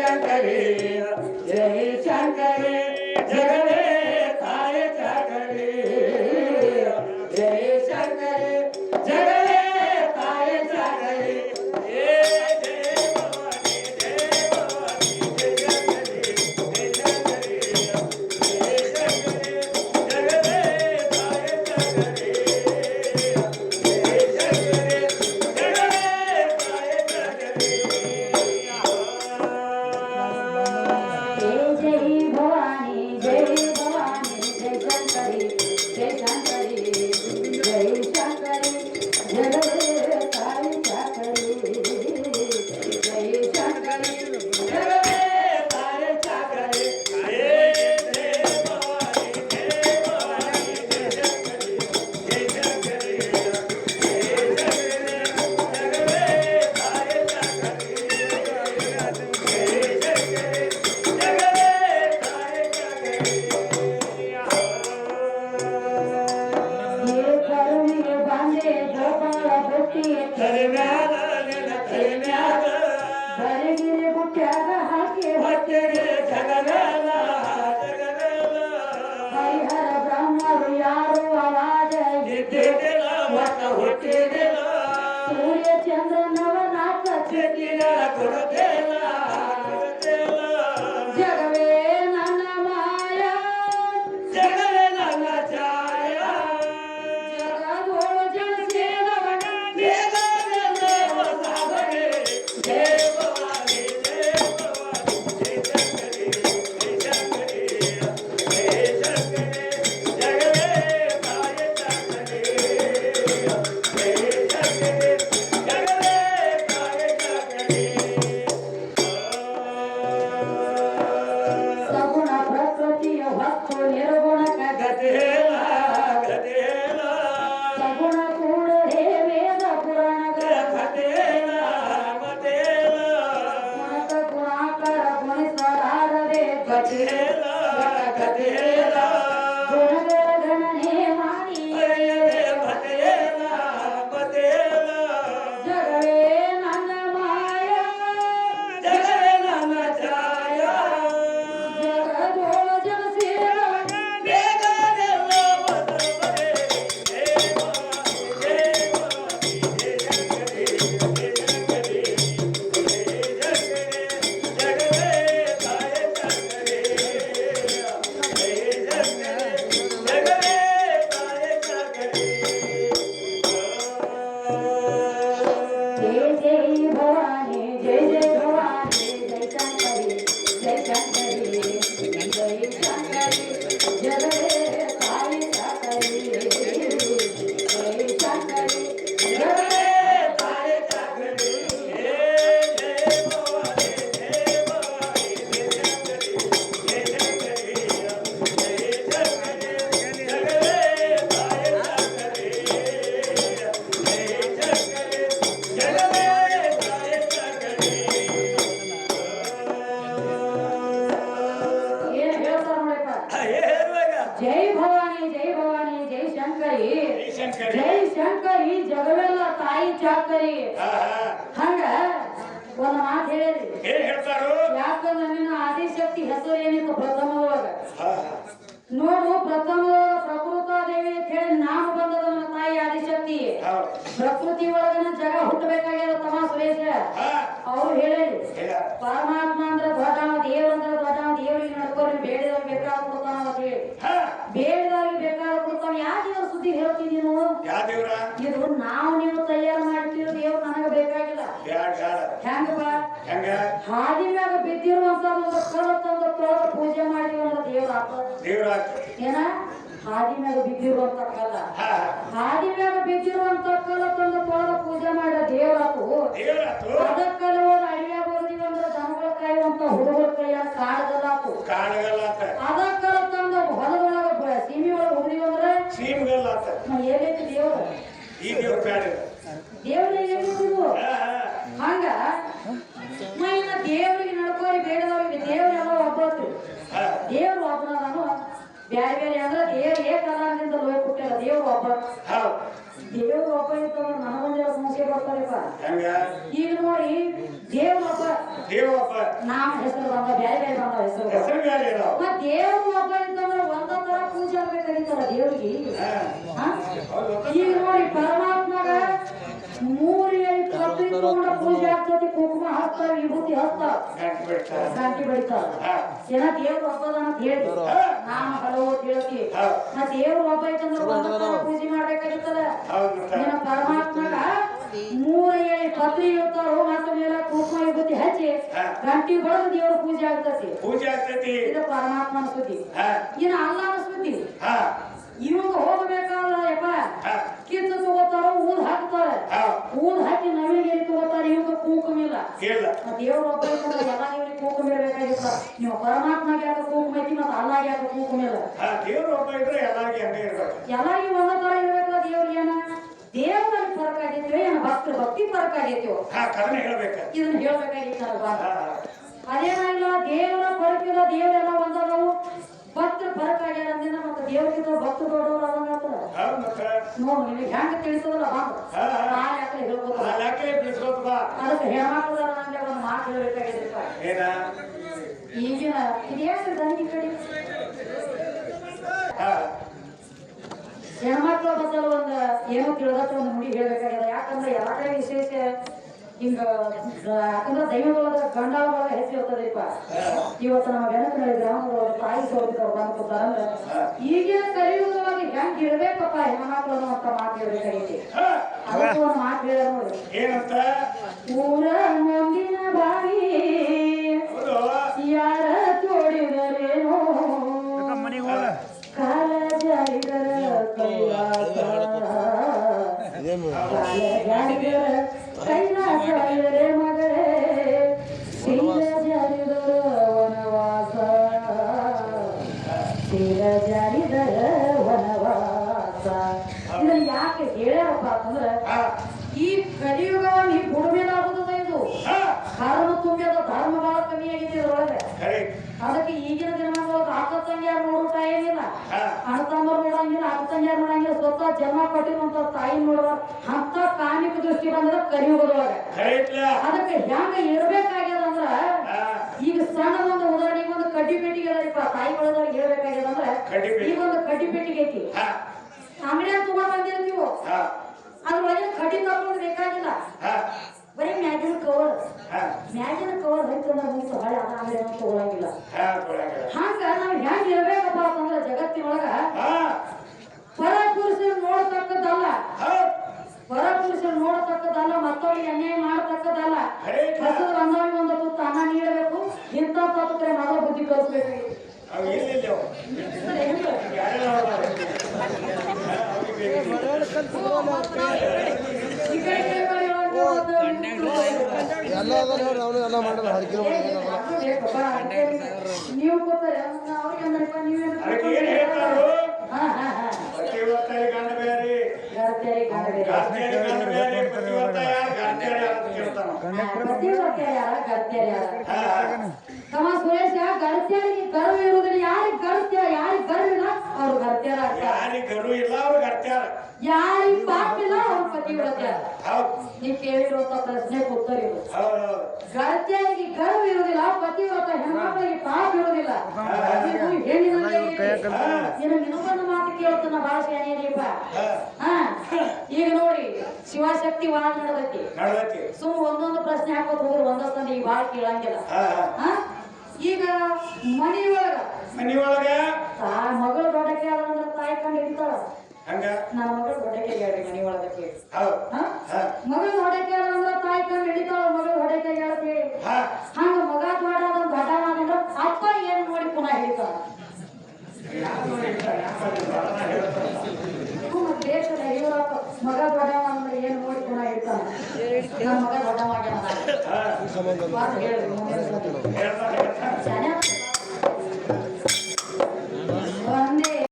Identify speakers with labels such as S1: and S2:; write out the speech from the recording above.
S1: ಶಂಕರಿ ಜೈ ಶಂಕರಿ ಜಗದೇ ಜೈ ಭವಾನಿ ಜೈ ಶಂಕರಿ. ಜೈ ಶಂಕರಿ.
S2: ಜಗವೆಲ್ಲ ತಾಯಿ ಚಾಕರಿ. ಹಂಗ ಒಂದ್ ಮಾತು ಹೇಳಿರಿ. ಯಾಕಂದ್ರೆ ನಿನ್ನ ಆದಿಶಕ್ತಿ ಹೆಸರು ಏನಿತ್ತು ಪ್ರಥಮದೊಳಗ ನೋಡು ಪ್ರಥಮ ಪ್ರಕೃತ ದೇವಿ ಅಂತ ಹೇಳಿ ನಾಮ ಬಂದದ ನನ್ನ ತಾಯಿ ಆದಿಶಕ್ತಿ. ಪ್ರಕೃತಿ ಒಳಗನ ಜಗ ಹುಟ್ಟಬೇಕಾಗ್ಯದ ತಮ್ಮ ಸುರೇಶ. ಅವ್ರು ಹೇಳಿದ್ರು
S1: ಹೇಳ.
S2: ಪರಮಾತ್ಮ ಅಂದ್ರ ದೊಡ್ಡವ ದೇವ್ರ ಅಂದ್ರ ದೊಡ್ಡವ ದೇವ್ರಿಗೆ ನಡ್ಕೋರಿ ಬೇಡಿದವ್ರು ಬೇಕಾದ ಕೊಡ್ತಾನ ಅಂತ ಹೇಳಿ. ಬೇಡಿದವ್ರಿಗೆ ಬೇಕಾದ ಕೊಡ್ತಾನ ಯಾವ ದೇವ್ರ ಸುದ್ದಿ ಹೇಳ್ತೀನಿ
S1: ನೀವು
S2: ಇದು ನಾವು ನೀವು ತಯಾರು ಮಾಡ್ತಿರೋ ದೇವ್ರು ನನಗೆ ಬೇಕಾಗಿಲ್ಲ. ಹೆಂಗಪ್ಪ
S1: ಹೆಂಗ
S2: ಹಾದಿ ಮ್ಯಾಗ ಬಿದ್ದಿರುವಂತ ಕರ ತಂದು ಪೂಜೆ ಮಾಡಿದ್ವಿ ಅಂದ್ರೆ ದೇವ್ರ ಏನ? ಮ್ಯಾಗ ಬಿದ್ದಿರುವಂತ ಕಲ್ಲ ಹಾಡಿನಾಗ ಬಿದ್ದಿರುವಂತ ಕಲ್ಲ ತಂದು ತೊಳೆದು ಪೂಜೆ ಮಾಡ ದೇವರತು. ಅದಕ್ಕಲ್ಲ ಹೋದ ಅಡಿಯಾಗ ಹೋದಿವಿ ಅಂದ್ರೆ ದನಗಳ ಕಾಯುವಂತ ಹುಡುಗರ ಕೈಯಾಗ ಕಾಡದಲ್ಲಾತು
S1: ಕಾಣಗಲ್ಲಾತ
S2: ಅದಕ್ಕಲ್ಲ ತಂದು ಹೊಲದೊಳಗ ಸೀಮಿ ಒಳಗ ಹುಡುಗಿ ಅಂದ್ರೆ
S1: ಸೀಮ್ಗಲ್ಲಾತ.
S2: ಎಲ್ಲೈತಿ ದೇವ್ರ?
S1: ಈ ದೇವ್ರ ಕಾಡ
S2: ದೇವ್ರ ಹಂಗ? ಮೈನ ದೇವ್ರಿಗೆ ನಡ್ಕೋರಿ ಬೇಡದವ್ರಿಗೆ ದೇವ್ರೆಲ್ಲ ಒಬ್ಬತ್ತು
S1: ದೇವ್ರ
S2: ದೇವ್ರು ಒಬ್ಬನದನು ಬ್ಯಾರೆ ಬೇರೆ ಅಂದ್ರೆ ದೇವ್ರ ಏಕ ಅನ್ನೋದ್ರಿಂದ ಲೋಯ್ ಕೊಟ್ಟಿಲ್ಲ ದೇವ್ರು ಒಬ್ಬ. ದೇವ್ರ ಒಬ್ಬ ಇತ್ತಂದ್ರೆ ನನಗೊಂದಿರೋ ಸಮಸ್ಯೆ ಬರ್ತಾರಪ್ಪ ಈಗ ನೋಡಿ ದೇವ್ರ ಒಬ್ಬ.
S1: ದೇವ್ರ ಒಬ್ಬ.
S2: ನಾಮ ಹೆಸರು ಬಂದ ಬ್ಯಾರೆ ಬ್ಯಾರೆ ಬಂದ. ಹೆಸರು ದೇವ್ರ ಒಬ್ಬ ಒಂದ ಆಗ್ಬೇಕಾಗಿತ್ತಲ್ಲ ದೇವ್ರಿಗೆ ಈಗ ನೋಡಿ ಪರಮಾತ್ಮಗ ಮೂರು ತಗೊಂಡ ಪೂಜೆ ಆಗ್ತದೆ ಕುಂಕುಮ ಹಚ್ತಾವ ವಿಭೂತಿ ಶಾಂತಿ
S1: ಹಾ.
S2: ಏನ ದೇವ್ರು ಒಬ್ಬದ ಅಂತ ಹೇಳಿ. ನಾಮ ಹಲವು. ದೇವ್ರು ಒಬ್ಬ ಐತಂದ್ರೆ ಪೂಜೆ. ನಿನ್ನ ಪರಮಾತ್ಮಗ ಮೂರ ಏಳು ಪತ್ರಿ ಇರ್ತಾರೋ ಮತ್ತೆ ಮೇಲೆ ಕುಂಕುಮ ವಿಭೂತಿ ಹಚ್ಚಿ. ಗಂಟಿ ಬಡದು ದೇವ್ರ ಪೂಜೆ ಆಗ್ತತಿ
S1: ಪೂಜೆ ಆಗ್ತೈತಿ.
S2: ಇದು ಪರಮಾತ್ಮನ ಸುದ್ದಿ. ಇನ್ನು ಅಲ್ಲನ ದೇವ್ರ ಒಬ್ಬ ಇರ್ತಂದ್ರೆ ಎಲ್ಲ ಇವ್ರಿಗೆ ಕೂಕು ಇರ್ಬೇಕಾಗಿತ್ತ ನೀವು ಪರಮಾತ್ಮಗೆ ಯಾಕೆ ಕೂಕು ಐತಿ ಮತ್ತೆ ಅಲ್ಲಾಗಿ ಯಾಕೆ ಕೂಕು ಇಲ್ಲ
S1: ಹಾ ದೇವ್ರು ಒಬ್ಬ ಇದ್ರೆ ಎಲ್ಲಾಗಿ ಹಂಗೆ ಇರ್ಬೇಕು.
S2: ಎಲ್ಲರಿಗೂ ಒಂದ ತರ ಇರ್ಬೇಕಲ್ಲ ದೇವ್ರಿಗೆ ಏನ? ದೇವರಲ್ಲಿ ಫರಕ್ ಆಗೈತಿವ ಏನ? ಭಕ್ತ ಭಕ್ತಿ ಫರಕ್ ಆಗೈತಿವ
S1: ಹಾ ಕದನ ಹೇಳ್ಬೇಕ.
S2: ಇದನ್ನ
S1: ಹೇಳ್ಬೇಕಾಗಿತ್ತಲ್ವಾ?
S2: ಅದೇನಾಗಿಲ್ಲ ದೇವರ ಫರಕಿಲ್ಲ ದೇವರೆಲ್ಲ ಒಂದದವು. ಭಕ್ತರು ಫರಕ್ ಆಗ್ಯಾರ ಅಂದ್ರೆ ದೇವ್ರಿಗಿಂತ ಭಕ್ತ ದೊಡ್ಡವ್ರು
S1: ಮತ್ತೆ.
S2: ನೋಡು ಹೆಂಗ ತಿಳಿಸೋದಲ್ಲ ಬಂದು. ನಾನು ಯಾಕೆ ಹೇಳ್ಬೋದು. ಅದಕ್ಕೆ ಹೆಣ್ಮಕ್ಳು ಒಂದು ಮಾತು ಈಗಿನ ಇದೇನು ಕಡೆ. ಹೆಣ್ಮಕ್ಳ ಬದಲು ಒಂದು ಏನು ತಿಳಿದಟ್ಟು ಒಂದು ನುಡಿ ಹೇಳ್ಬೇಕಾಗ್ಯದ ಯಾಕಂದ್ರೆ ಎಲ್ಲ ಕಡೆ ವಿಶೇಷ ಹಿಂಗ ಯಾಕಂದ್ರ ದೈವದೊಳಗ ಗಂಡಾಳ ಒಳಗ ಹೆಚ್ಚಿರ್ತದಪ್ಪ ಇವತ್ತು ನಮ್ಮ ಬೆನಕನಹಳ್ಳಿ ಗ್ರಾಮದೊಳಗ ತಾಯಿ ಸೋದರಿಕರು ಬಂದು ಕೂತಾರಂದ್ರೆ ಈಗಿನ ಕಲಿಯುಗದೊಳಗೆ ಹೆಂಗ್ ಇರ್ಬೇಕಪ್ಪ ಹೆಣ್ಮಕ್ಳು ಅಂತ ಮಾತು ಹೇಳ್ಬೇಕಾಗೈತಿ ಅದಕ್ಕೂ ಒಂದು ಮಾತು ಹೇಳ ನೋಡಿ.
S1: ಏನಂತ?
S2: ಊರ ಮುಂದಿನ ಬಾವಿ
S1: ಹೌದು.
S2: ಯಾರ ತೋಡಿದರೇನೋ? ಕಾಲ ಜಾರಿದರ ಕಾಲ ಜಾರಿದರ ಕೈಲಾಸವೇ ಮಗಳೇ ಶೀಲ ಜಾರಿದರ ವನವಾಸ ಶೀಲ ಜಾರಿದರ ವನವಾಸ ಇದನ್ನ ಯಾಕೆ ಹೇಳ್ಯಾರಪ್ಪ ಅಂತಂದ್ರ ಈ ಕಲಿಯುಗ ಈ ಬುಡಮೇಲಾಗುತ್ತದೆ ಇದು.
S1: ಹಾ
S2: ಕರ್ಮ ಧರ್ಮ ಬಹಳ ಕಮ್ಮಿ ಇದ್ರೊಳಗೆ. ಅದಕ್ಕೆ ಈಗಿನ ದಿನಮಾನದೊಳಗೆ ಅಕ್ಕ ತಂಗಿಯಾರು ನೋಡೋ ಏನಿಲ್ಲ ಅಣ್ಣ ತಮ್ಮರು ನೋಡಂಗಿಲ್ಲ ಅಕ್ಕ ನೋಡಂಗಿಲ್ಲ ಸ್ವತಃ ಜನ್ಮ ಕೊಟ್ಟಿರುವಂತ ತಾಯಿ ನೋಡುವ ಅಂತ ಕಾಮಿಕ ದೃಷ್ಟಿ ಬಂದ್ರ ಕಲಿಯುಗದೊಳಗೆ ಅದಕ್ಕೆ ಹೆಂಗ ಇರ್ಬೇಕಾಗ್ಯದ ಅಂದ್ರ ಈಗ ಸಣ್ಣ ಒಂದು ಉದಾಹರಣೆಗೆ ಒಂದು ಕಡ್ಡಿ ಪೆಟ್ಟಿಗೆ ಅದಪ್ಪ ತಾಯಿ ಒಳದವ್ರಿಗೆ ಹೇಳ್ಬೇಕಾಗ್ಯದ ಅಂದ್ರೆ. ಈಗ ಒಂದು ಕಡ್ಡಿ ಪೆಟ್ಟಿಗೆ ಐತಿ. ಅಂಗಡಿಯಾಗ ತಗೊಂಡ್ ಬಂದಿರ್ತೀವೋ
S1: ಹಾ.
S2: ಅದ್ರೊಳಗಿನ ಕಡ್ಡಿ ತಗೊಂಡು ಬೇಕಾಗಿಲ್ಲ. ಬರೀ ಮ್ಯಾಗಿನ ಕವರ್ ಮ್ಯಾಗಿನ ಕವರ್ ಹಳೆ ಅದ ಅಂಗಡಿ ತಗೊಳಂಗಿಲ್ಲ
S1: ಹಾ ಕೊಡಂಗಿಲ್ಲ
S2: ಹಂಗ ನಾವ್ ಹೆಂಗ್ ಇರ್ಬೇಕಪ್ಪ ಅಂತಂದ್ರ ಜಗತ್ತಿನೊಳಗ
S1: ಹಾ
S2: ಪರ ಪುರುಷರು ನೋಡತಕ್ಕದ್ದಲ್ಲ
S1: ಹಾ
S2: ಪರ ಪುರುಷರು ನೋಡತಕ್ಕದ್ದಲ್ಲ ಮತ್ತೊಬ್ಬರಿಗೆ ಅನ್ಯಾಯ ಮಾಡತಕ್ಕದ್ದಲ್ಲ
S1: ಖರೆ ಇಲ್ಲ.
S2: ಹಸಿರು ಅಂದವರಿಗೆ ಒಂದು ತುತ್ತು ಅನ್ನ ನೀಡಬೇಕು ಇಂಥ ತಪ್ಪರೆ ಮೊದಲ ಬುದ್ಧಿ ಕಲಿಸ್ಬೇಕು
S1: ಅವು ಎಲ್ಲಿಲ್ಲ ಅವು ಯಾರೆಲ್ಲ ಹೋದಾರೆ? ಹಾ, ಅವ್ರಿಗೆ ಬೇಕಿಲ್ಲ.
S2: ಈ ಕಡೆ ಈ ಕಡೆ ಹೇಳೋದು ಒಂದು
S3: ಎಲ್ಲ ಅದ ನೋಡ್ರಿ ಅವನು ಎಲ್ಲ ಮಾಡೋದು ಹರಕೆ
S2: ನೀವು ಗೊತ್ತಾರೆ ಅವ್ರಿಗೆ ಅಂದ್ರಪ್ಪ
S1: ಅದಕ್ಕೆ ಏನ್
S2: ಹಾ ಹಾ ಹಾ
S1: ಗಂಡ ಬೇರೆ?
S2: ಗಂಡ ಬೇರೆ. ಗರ್ತ್ಯಾರಿ ತಮ್ಮ ಸುರೇಶ ಗರ್ತ್ಯಾರಿಗೆ ಗರ್ವ ಇರುವುದಿಲ್ಲ. ಯಾರಿಗೆ ಗರ್ತ್ಯ ಯಾರಿಗೆ ಗರ್ವಿಲ್ಲ ಅವ್ರು ಗರ್ತ್ಯಾರ
S1: ಯಾರಿಗೆ ಗರು ಇಲ್ಲ ಅವ್ರಿಗೆ ಗರ್ತ್ಯಾರ
S2: ಯಾರಿಗೆ ಪಾಪಿಲ್ಲ ಅವ್ರ ಪತಿ
S1: ಹೌದು.
S2: ನೀವು ಕೇಳಿರುವಂತ ಪ್ರಶ್ನೆ ಉತ್ತರ ಇದು. ಗರ್ತ್ಯಾರಿಗೆ ಗರ್ವ ಇರುವುದಿಲ್ಲ ಪತಿವ್ರತ ಹೆಣ್ಮಕ್ಳಿಗೆ ಪಾಪ ಇರುವುದಿಲ್ಲ. ಇದು ಹೆಣ್ಣಿನಂತೆ ಐತಿ.
S1: ಹಾ
S2: ಮಾತು ಕೇಳ್ತಾನ ಭಾಷೆ ಏನೇನಪ್ಪ
S1: ಹಾ.
S2: ಹಾ. ಈಗ ನೋಡಿ ಶಿವಶಕ್ತಿ ವಾದ ನಡೆದೈತಿ.
S1: ನಡ್ದೈತಿ.
S2: ಸುಮ್ ಒಂದೊಂದು ಪ್ರಶ್ನೆ ಹಾಕೋದು ಹೋದ್ರೆ ಒಂದೊಂದು ಈಗ ಭಾಳ ಕೇಳಂಗಿಲ್ಲ? ಈಗ ಮನಿ ಒಳಗ
S1: ಮನಿಯೊಳಗ.
S2: ತಾ ಮಗಳು ದೊಡ್ಡಕ್ಕೆ ಆದ್ರೆ ತಾಯಿ ಕಂಡು ಹಿಡಿತಾಳ
S1: ಹಂಗ?
S2: ನನ್ನ ಮಗಳು ದೊಡ್ಡಕ್ಕೆ ಹೇಳ್ರಿ ಮನಿ ಒಳಗ ಕೇಳಿ ಮಗಳು ಹೊಡಕೆ ಅಂದ್ರೆ ತಾಯಿ ಕಂಡು ಹಿಡಿತಾಳ ಮಗಳು ಹೊಡಕೆ ಹೇಳ್ತಿ. ಹಂಗ ಮಗ ದೊಡ್ಡ ದೊಡ್ಡವಾದಂದ್ರ ಅಪ್ಪ ಏನ್ ನೋಡಿ ಪುನಃ ಹಿಡಿತಾಳ
S1: ಯಾರು ನೋಡಿರ್ತಾರೆ? ಯಾರು ನೋಡಿರ್ತಾರೆ? ಹೇಳ್ತಾರೆ.
S2: ನಮ್ಮ ದೇಶದ ಇವರಪ್ಪ ಮಗ ದೊಡ್ಡವ ಅಂದ್ರೆ ಏನ್ ನೋಡಿ ಪುನಃ ಹಿಡಿತಾನ ನನ್ನ ಮಗ ದೊಡ್ಡವ ಆಗ್ಯಾನ.
S1: ಹಾ
S3: ಸಂಬಂಧ.